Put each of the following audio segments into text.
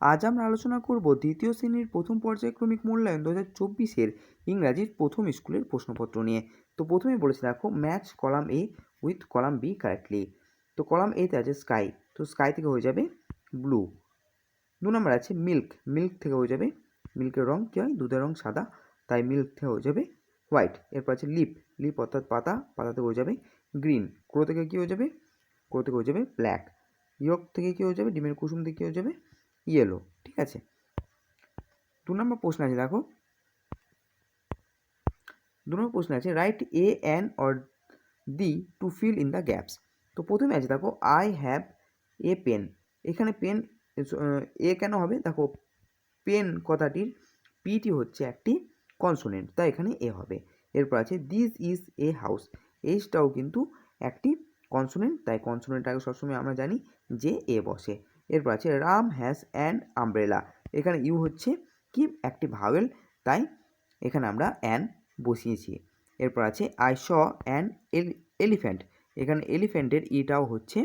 আজ আমরা আলোচনা করব দ্বিতীয় শ্রেণির প্রথম পর্যায়ক্রমিক মূল্যায়ন দু হাজার চব্বিশের ইংরাজির প্রথম স্কুলের প্রশ্নপত্র নিয়ে। তো প্রথমে বলেছি দেখো match column A with column B correctly তো কলাম এতে আছে স্কাই তো স্কাই থেকে হয়ে যাবে ব্লু দু নম্বর আছে মিল্ক মিল্ক থেকে হয়ে যাবে মিল্কের রং কী হয়? দুধের রং সাদা, তাই মিল্ক থেকে হয়ে যাবে হোয়াইট এরপর আছে লিপ লিপ অর্থাৎ পাতা পাতা থেকে হয়ে যাবে গ্রিন ক্রো থেকে কী হয়ে যাবে? ক্রো থেকে হয়ে যাবে ব্ল্যাক ইয়ক থেকে কী হয়ে যাবে? ডিমের কুসুম থেকে কী হয়ে যাবে? ইয়েলো ঠিক আছে? দু নম্বর প্রশ্ন আছে, দেখো। দু নম্বর প্রশ্ন আছে write a an or the to fill in the gaps তো প্রথমে আছে, দেখো আই হ্যাভ এ পেন এখানে পেন এ কেন হবে? দেখো পেন কথাটির পিটি হচ্ছে একটি কনসোনেন্ট তাই এখানে এ হবে। এরপর আছে দিস ইজ এ হাউস এইচটাও কিন্তু একটি কনসোনেন্ট তাই কনসোনেন্টটাকে সবসময় আমরা জানি যে এ বসে। এরপর আছে, রাম হ্যাজ অ্যান আমব্রেলা। এখানে ইউ হচ্ছে কি? একটি ভাওয়েল। তাই এখানে আমরা অ্যান বসিয়েছি। এরপর আছে, আই শ অ্যান এলিফ্যান্ট। এখানে এলিফ্যান্টের ইটাও হচ্ছে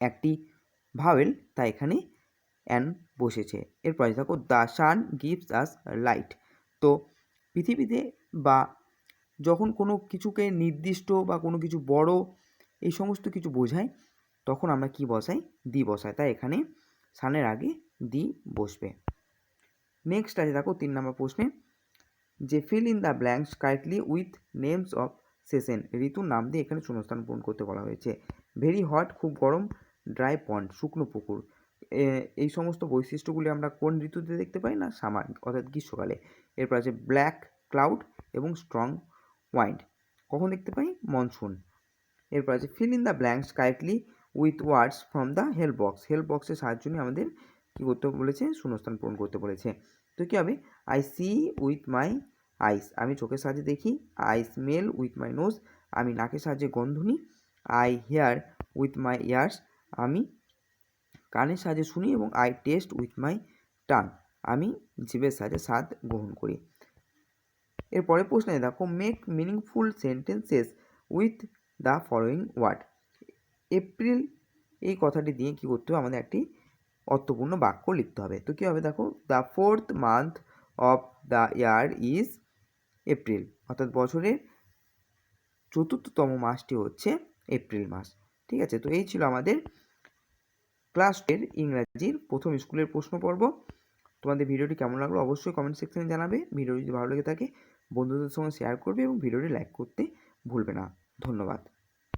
একটি ভাওয়েল। তাই এখানে অ্যান বসেছে। এরপর আছে, দেখো, the sun gives us light. তো পৃথিবীতে বা যখন কোনো কিছুকে নির্দিষ্ট বা কোনো কিছু বড় এই সমস্ত কিছু বোঝায় তখন আমরা কি বসাই? দি বসাই। তাই এখানে সানের আগে দি বসবে। নেক্সট আছে দেখো তিন নম্বর প্রশ্নে। যে fill in the blanks correctly with names of season ঋতুর নাম দিয়ে এখানে শূন্যস্থান পূরণ করতে বলা হয়েছে। ভেরি হট খুব গরম ড্রাই পন্ড শুকনো পুকুর। এই সমস্ত বৈশিষ্ট্যগুলি আমরা কোন ঋতুতে দেখতে পাই না? সামার অর্থাৎ গ্রীষ্মকালে। এরপর আছে ব্ল্যাক ক্লাউড এবং স্ট্রং ওয়াইন্ড কখন দেখতে পাই? মনসুন এরপর আছে fill in the blanks correctly with words from the help box help বক্সের সাহায্য নিয়ে আমাদের কী করতে বলেছে? শূন্যস্থান পূরণ করতে বলেছে। তো কী হবে? I see with my eyes আমি চোখের সাহায্যে দেখি। I smell with my nose আমি নাকের সাহায্যে গন্ধ নিই I hear with my ears আমি কানের সাহায্যে শুনি এবং I taste with my tongue আমি জীবের সাহায্যে স্বাদ গ্রহণ করি। এরপরে প্রশ্নে দেখো। Make meaningful sentences with the following word April, এই কথাটি দিয়ে কী করতে হবে? আমাদের একটি অর্থপূর্ণ বাক্য লিখতে হবে। তো কী হবে দেখো? The fourth month of the year is April অর্থাৎ বছরের চতুর্থতম মাসটি হচ্ছে এপ্রিল মাস। ঠিক আছে? তো এই ছিল আমাদের ক্লাস টের ইংরাজির প্রথম স্কুলের প্রশ্ন পর্ব তোমাদের ভিডিওটি কেমন লাগল অবশ্যই কমেন্ট সেকশনে জানাবে। ভিডিও যদি ভালো লেগে থাকে, বন্ধুদের সঙ্গে শেয়ার করবে এবং ভিডিওটি লাইক করতে ভুলবে না। ধন্যবাদ।